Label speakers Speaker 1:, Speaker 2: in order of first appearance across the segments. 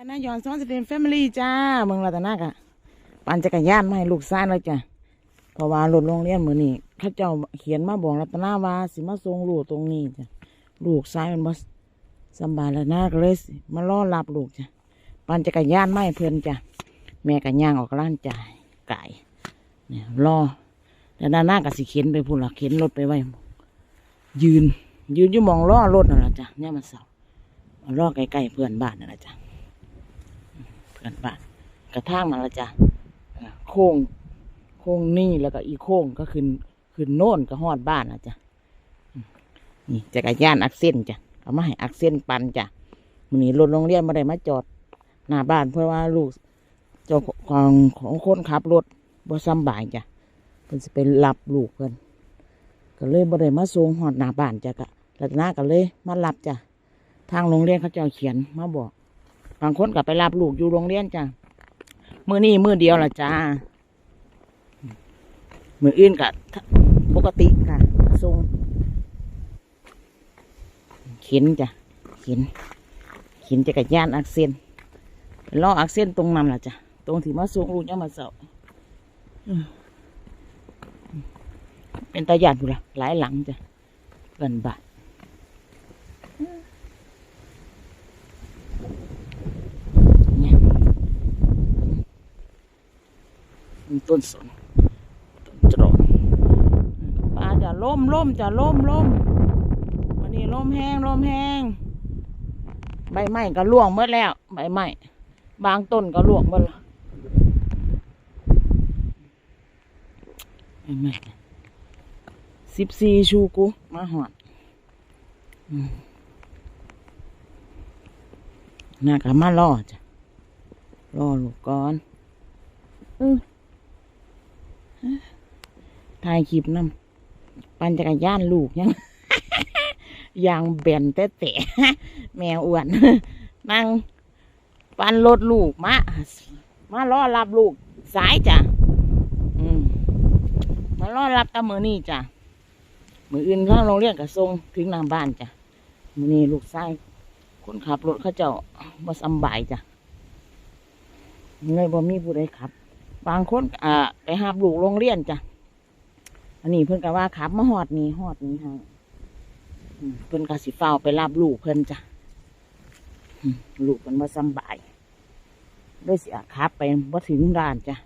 Speaker 1: ปนายอนซ้อนจะเป็นแฟมิลี่จ้าเมืองรัตนากะปั่นจักรยานมาให้ลูกซ่านเลยจ้ะเพราะว่ารถโรงเรียนมือนี้เข้าเจ้าเขียนมาบอกรัตนาว่าสิมาส่งลูกตรงนี้จ้ะลูกซ้ายมันบ่สบายแล้วนะก็เลยมารอรับลูกจ้ะปั่นจักรยานมาให้เพื่อนจ้ะแม่กับย่างออกร้านจ่ายไก่เนี่ยรอแล้วด้านหน้าก็สิเข็นไปพูดละเข็นรถไปไว้ยืน ยืนอยู่มองล้อรถนั่นแหละจ้ะเนี่ยมันเสาร์มาล้อใกล้ๆเพื่อนบ้านนั่นแหละจ้ะ พื่อนบ้ากระทั่งนั่นละจ้ะโค้งโค้งนี่แล้วก็อีโค้งก็ขึ้นขึ้นโน่นก็ฮอดบ้านนะจ้ะนี่จักรยานอักเส้นจ้ะเอามาให้อักเส้นปันจ้ะมันนี้รถโรงเรียนมาได้มาจอดหน้าบ้าน เพื่อว่าลูกเจ้าของของคนขับรถบ่สำบ่ายจ้ะเพิ่นสิไปรับลูกเพิ่นก็เลยบ่ได้มาส่งฮอดหน้าบ้านจ้ะกะรัตนาก็เลยมารับจ้ะทางโรงเรียนเขาเจ้าเขียนมาบอก บางคนก็ไปรับลูกอยู่โรงเรียนจ้ะมือนี้มือเดียวละจ้ามืออื่นก็ปกติค่ะส่งเข็นจ้ะเข็นเข็นจักรยานอักเซนล้ออักเซนตรงนั้นล่ะจ้ะตรงที่มาส่งลูกยังมาเสาอืมเป็นตาหยาดอยู่ละหลายหลังจ้ะเกินบาท เนี่ยมี ต้นสนต้นจรอนปลาจะล่มล่มจะล่มล่มวันนี้ล่มแห้งล่มแห้งใบไม้ก็ร่วงหมดแล้ว ใบไม้บางต้นก็ร่วงหมดแล้วใบไม้สิบสี่ชูกูมาหอดอืมน่าก็มาล่อจ้ะรอลูกก่อนเออ ถ่ายคลิปนำปั่นจักรยานลูกยังยางแบนแต่แต่แมวอ้วนนั่งปั่นรถลูกมามารอรับลูกสายจ้ะมมารอรับตามือนี่จ้ะมืออื่นข้างโรงเรียนก็ส่งถึงหน้าบ้านจ้ะมือนี้ลูกชายคนขับรถเขาเจ้าบ่สบายจ้ะเลยบ่มีผู้ใดขับ บางคนอ่าไปหาลูกโรงเรียนจ้ะ อันนี้เพิ่นก็ว่าขับมาหอดนี้หอดนี้ให้เพิ่นก็สิเฝ้าไปรับลูกเพิ่นจ้ะลูกเพิ่นมาสบายด้วยเสิขับไปบ่ถึงด่านจ้ะ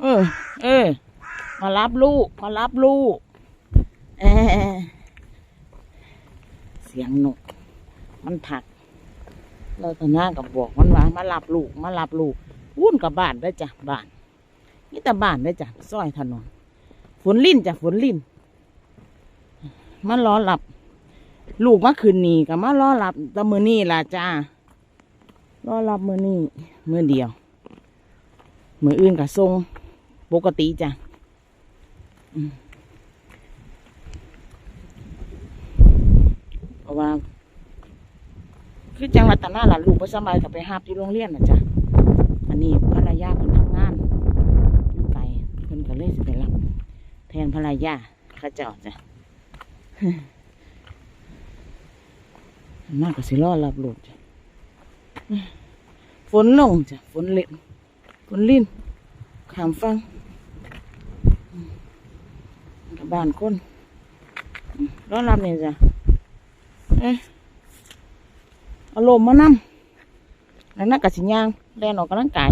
Speaker 1: เออ เออ มารับลูกมารับลูกเออเสียงนก มันถักเราตอนนั้นกับบอกมันว่ามารับลูก มารับลูก วุ่นกับบ้านได้จ้ะบ้านนี่แต่บ้านได้จ้ะซอยถนนฝนลิ่นจ้ะฝนลิ่นมารอหลับ ลูกมาคืนนี้กับมารอหลับตะมือนี่ล่ะจ้ารอหลับมือนี่มือเดียวมืออื่นกับทรงปกติจ้ะเพราะว่า คือจังหวัดตนาหลานลูกไปสบายกับไปหาบที่โรงเรียนนะจ๊ะ นี้ภรรยาเพิ่นทำงานอยู่ไกลเพิ่นก็เลยสิไปรับแทนภรรยาข้าเจ้าจ้ะมากก็สิรอรับลูกจ้ะฝนลงจ้ะฝนเล็ดฝนลิ่นขามฟังกับบ้านคนรอรับเนี่ยจ้ะเอ๊ะอาลมมานำแล้วนักกะสิย่าง แลนออกกำลังกาย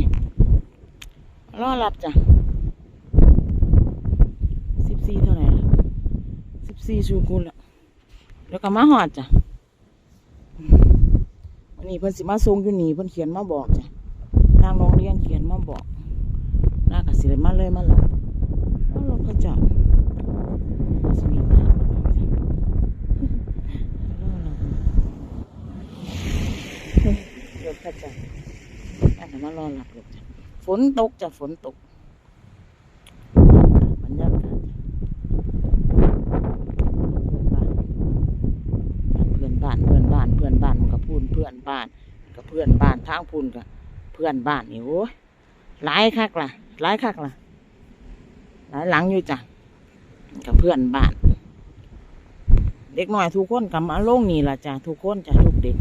Speaker 1: รอรับจ้ะสิบสี่เท่าไหร่ละสิบสี่ชูกุลละเดี๋ยวก็มาหอดจ้ะวันนี้เพิ่นสิมาส่งอยู่นี่เพิ่นเขียนมาบอกจ้ะทางโรงเรียนเขียนมาบอกน่ากะสิเลยมาเลยมาหลับว่ารถเขาจะสิมีมาจ้ะรอรับร ถ้าจอาจะมารอหลับรถจ้ะฝนตกจ้ะฝนตกบรรยากาศเพื่อนบ้านเพื่อนบ้านเพื่อนบ้านมันก็พูนเพื่อนบ้านกับเพื่อนบ้านทางพูนกับเพื่อนบ้านนี่โอ้ยหลายคักล่ะหลายคักล่ะหลายหลังอยู่จ้ะกับเพื่อนบ้าน เด็กน้อยทุกคนกับมาลงนี่ล่ะจ้ะทุกคนจ้ะทุกเด็ก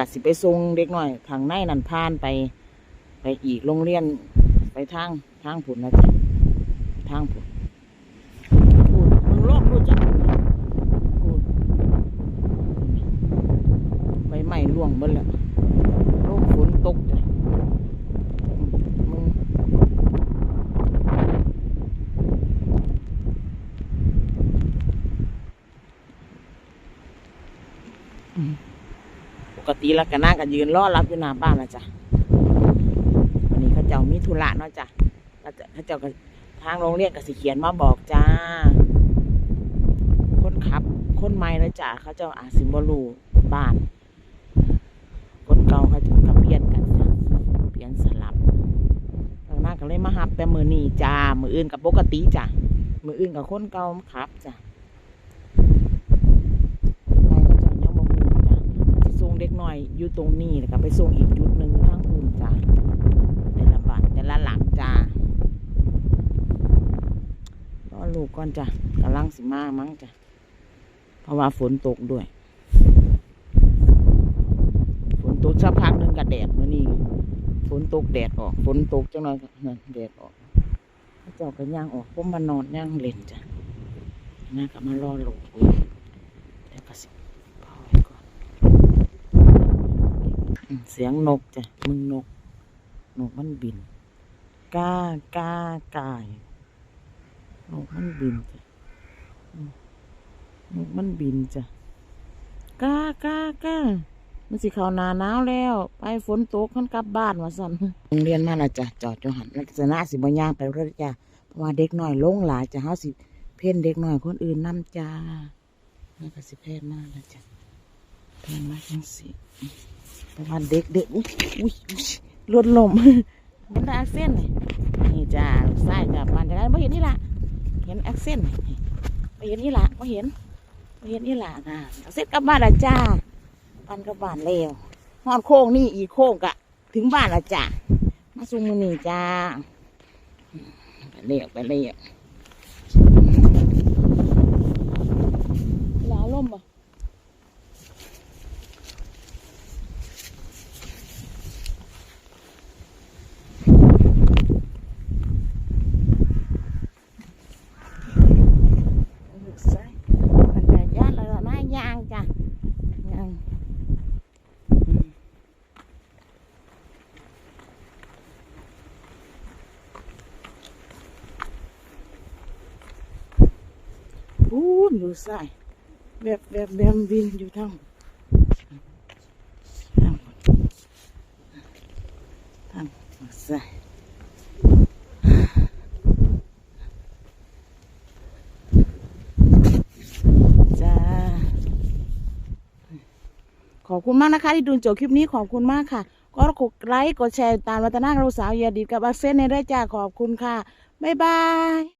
Speaker 1: ก็สิไปส่งเด็กหน่อยข้างในนั่นผ่านไป ไปอีกโรงเรียนไปทางทางผุนนะจ๊ะทางผุนพูดมึงลอกรู้จักพูดใบไม้ร่วงเบิ้ลละโลกฝนตกจ้ะงอืมป กติแล้วก็น่าก็ยืนรอรับอยู่หน้าบ้านนะจ๊ะวันนี้เขาเจ้ามีธุระเนาะจ้ะเขาเจ้าเขาเจ้าก็ทางโรงเรียนก็สิเขียนมาบอกจ้า คนขับ คนใหม่นะจ้ะเขาเจ้าอาจสิบรูบ้านคนเก่าเขาจะกเปลี่ยนกันจ้ะเปลี่ยนสลับทางหน้าก็เลยมาฮับแต่มือนี้จ้ามืออื่นกับปกติจ้ะมืออื่นกับคนเก่าขับจ้ะนายก็จะยังบ่ฮู้จ้ะสิส่งเด็กน้ อยู่ตรงนี้แล้วก็ไปส่งอีกจุดหนึ่งอยู่ทางอื่นจ้ะแต่ละบานแต่ละหลังจ้ารอลูกก่อนจ้ะกำลังสิมามั้งจ้ะเพราะว่าฝนตกด้วย ฝนตกสักพักหนึ่งกับแดดมื่อนี้ฝนตกแดดออก ฝนตกจังหน่อยก็นั่นแดดออกเจ้าก็ย่างออกผมมานอนย่างเล่นจ้ะน่าก็มารอลูกอยู่แล้วก็สิพอไว้ก่อนอืม เสียงนกจ้ะมึงนก นกมันบินกากากายนกมันบินจ้ะนกมันบินจ้ะกากากามันสิเขานาหนาวแล้ว ไปฝนตกมันกลับบ้านว่าสั่นโรงเรียนมาและจ้ะจอดจงหันลักษณะสิบย่างไปรถจ้ะเพราะว่าเด็กน้อยลงหลายจะเฮาสิ เพ่นเด็กน้อยคนอื่นนํจ้าแล้วก็สิเพ่นมาแล้วจ้ะเพ่นมาจังสิ ประมาณเด็กเด็กอุ้ยอุ้ยอุ้ยรถลมมันได้แอคเซนต์นี่นี่จ้าลูกชายจ้าปั่นจักรยานไม่เห็นนี่ละเห็นแอคเซนต์ไม่เห็นนี่ละไม่เห็นไม่เห็นนี่ละนะแอคเซนต์กลับบ้านละจ้าปันกลับบ้านแล้วฮอดโค้งนี่อีกโค้งกะ ถึงบ้านละจ้ามาส่งมือนี่จ้าไปเรียกไปเรียกหลาวลมบ่ ลูกชายมันจะย่านเลยนะย่างจ้ะย่างอืมพู นลูกชายแบบแบบแบบบินอยู่ทั้งทั้งทั้งลูกชายจ้าขอบคุณมากนะคะ ที่ดูจบคลิปนี้ขอบคุณมากค่ะ ก็กดไลค์กดแชร์ตามวัฒนาเราสาวเยาดีกับอาเซนในได้จ้าขอบคุณค่ะ บ๊ายบาย